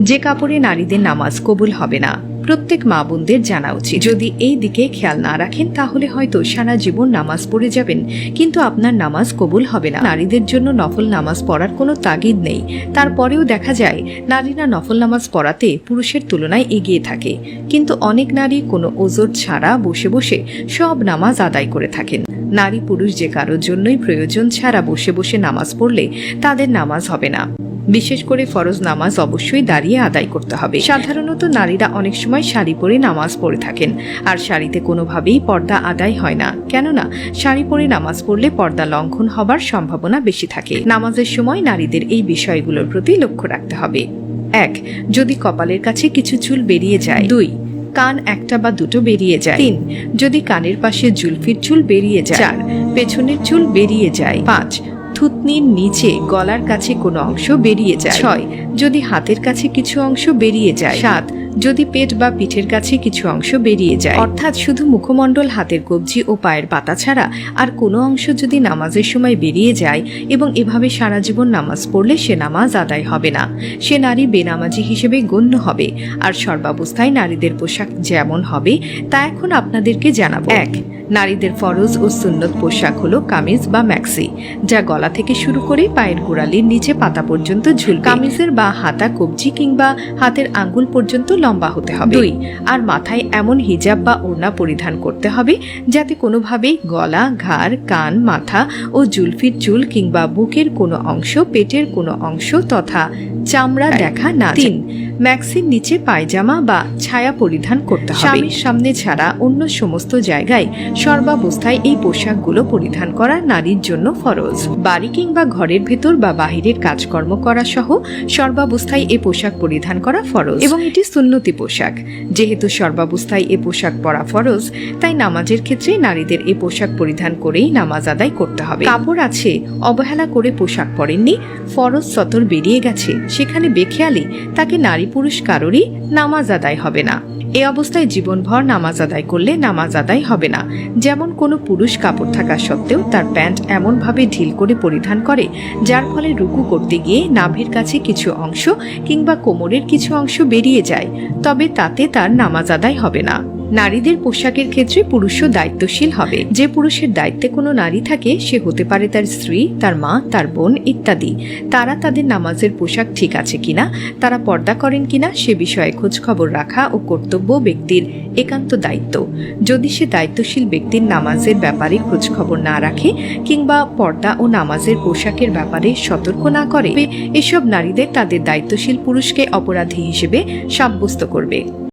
যে কাপড়ে নারীদের নামাজ কবুল হবে না, প্রত্যেক মা বোনদের জানা উচিত। যদি এই দিকে খেয়াল না রাখেন, তাহলে হয়তো সারা জীবন নামাজ পড়ে যাবেন, কিন্তু আপনার নামাজ কবুল হবে না। নারীদের জন্য নফল নামাজ পড়ার কোনো তাগিদ নেই। তারপরেও দেখা যায়, নারীরা নফল নামাজ পড়াতে পুরুষের তুলনায় এগিয়ে থাকে। কিন্তু অনেক নারী কোনো ওজোর ছাড়া বসে বসে সব নামাজ আদায় করে থাকেন। নারী পুরুষ যে কারোর জন্যই প্রয়োজন ছাড়া বসে বসে নামাজ পড়লে তাদের নামাজ হবে না। বিশেষ করে ফরজ নামাজ অবশ্যই দাঁড়িয়ে আদায় করতে হবে। সাধারণত নারীরা অনেক সময় শাড়ি পরে নামাজ পড়ে থাকেন। আর শাড়িতে কোনোভাবেই পর্দা আদায় হয় না। কেননা, শাড়ি পরে নামাজ পড়লে পর্দা লঙ্ঘন হবার সম্ভাবনা বেশি থাকে। নামাজের সময় নারীদের এই বিষয়গুলোর প্রতি লক্ষ্য রাখতে হবে। এক, যদি কপালের কাছে কিছু চুল বেরিয়ে যায়। দুই, কান একটা বা দুটো বেরিয়ে যায়। তিন, যদি কানের পাশে জুলফির চুল বেরিয়ে যায়। চার, পেছনের চুল বেরিয়ে যায়। পাঁচ থুতনির নিচে গলার কাছে কোনো অংশ বেরিয়ে যায়। ছয়, যদি হাতের কাছে কিছু অংশ বেরিয়ে যায়। সাত যদি পেট বা পিঠের কাছে কিছু অংশ বেরিয়ে যায়। অর্থাৎ শুধু মুখমণ্ডল, হাতের কবজি ও পায়ের পাতা ছাড়া আর কোনো অংশ যদি নামাজের সময় বেরিয়ে যায় এবং এভাবে সারা জীবন নামাজ পড়লে সে নামাজ আদায় হবে না। সে নারী বেনামাজি হিসেবে গণ্য হবে। আর সর্বাবস্থায় নারীদের পোশাক যেমন হবে, তা এখন আপনাদেরকে জানাব। এক, নারীদের ফরজ ও সুন্নত পোশাক হলো কামিজ বা ম্যাক্সি, যা গলা থেকে শুরু করে পায়ের গোড়ালির নিচে পাতা পর্যন্ত ঝুল কামিজের বা হাতা কবজি কিংবা হাতের আঙ্গুল পর্যন্ত লম্বা হতে হবে। দুই। আর মাথায় এমন হিজাব বা ওড়না পরিধান করতে হবে যাতে কোনোভাবেই গলা ঘাড় কান মাথা ও জুলফির চুল কিংবা বুকের কোনো অংশ পেটের কোনো অংশ তথা চামড়া দেখা না তিন। ম্যাক্সির নিচে পায়জামা বা ছায়া পরিধান করতে হবে। স্বামীর সামনে ছাড়া অন্য সমস্ত জায়গায় সর্বাবস্থায় এই পোশাকগুলো পরিধান করা নারীর জন্য ফরজ। বাড়ি কিংবা ঘরের ভেতর বা বাহিরের কাজকর্ম করা সহ সর্বাবস্থায় এই পোশাক পরিধান করা ফরজ। এবং এটি সুন্নতি পোশাক। যেহেতু সর্বাবস্থায় এ পোশাক পরা ফরজ, তাই নামাজের ক্ষেত্রে নারীদের এ পোশাক পরিধান করেই নামাজ আদায় করতে হবে। কাপড় আছে, অবহেলা করে পোশাক পরেননি, ফরজ সতর বেরিয়ে গেছে, সেখানে বেখেয়ালি, তাকে নারী পুরুষ কারোরই নামাজ আদায় হবে না। এ অবস্থায় জীবনভর নামাজ আদায় করলে নামাজ আদায় হবে না। যেমন কোনো পুরুষ কাপড় থাকা সত্ত্বেও তার প্যান্ট এমনভাবে ঢিল করে পরিধান করে, যার ফলে রুকু করতে গিয়ে নাভির কাছে কিছু অংশ কিংবা কোমরের কিছু অংশ বেরিয়ে যায়, তবে তাতে তার নামাজ আদায় হবে না। নারীদের পোশাকের ক্ষেত্রে পুরুষও দায়িত্বশীল হবে। যে পুরুষের দায়িত্বে কোনো নারী থাকে, সে হতে পারে তার স্ত্রী, তার মা, তার বোন ইত্যাদি। তারা তাদের নামাজের পোশাক ঠিক আছে কিনা, তারা পর্দা করেন কিনা, সে বিষয়ে খোঁজখবর রাখা ও কর্তব্য ব্যক্তির একান্ত দায়িত্ব। যদি সে দায়িত্বশীল ব্যক্তির নামাজের ব্যাপারে খোঁজখবর না রাখে কিংবা পর্দা ও নামাজের পোশাকের ব্যাপারে সতর্ক না করে, এসব নারীদের তাদের দায়িত্বশীল পুরুষকে অপরাধী হিসেবে সাব্যস্ত করবে।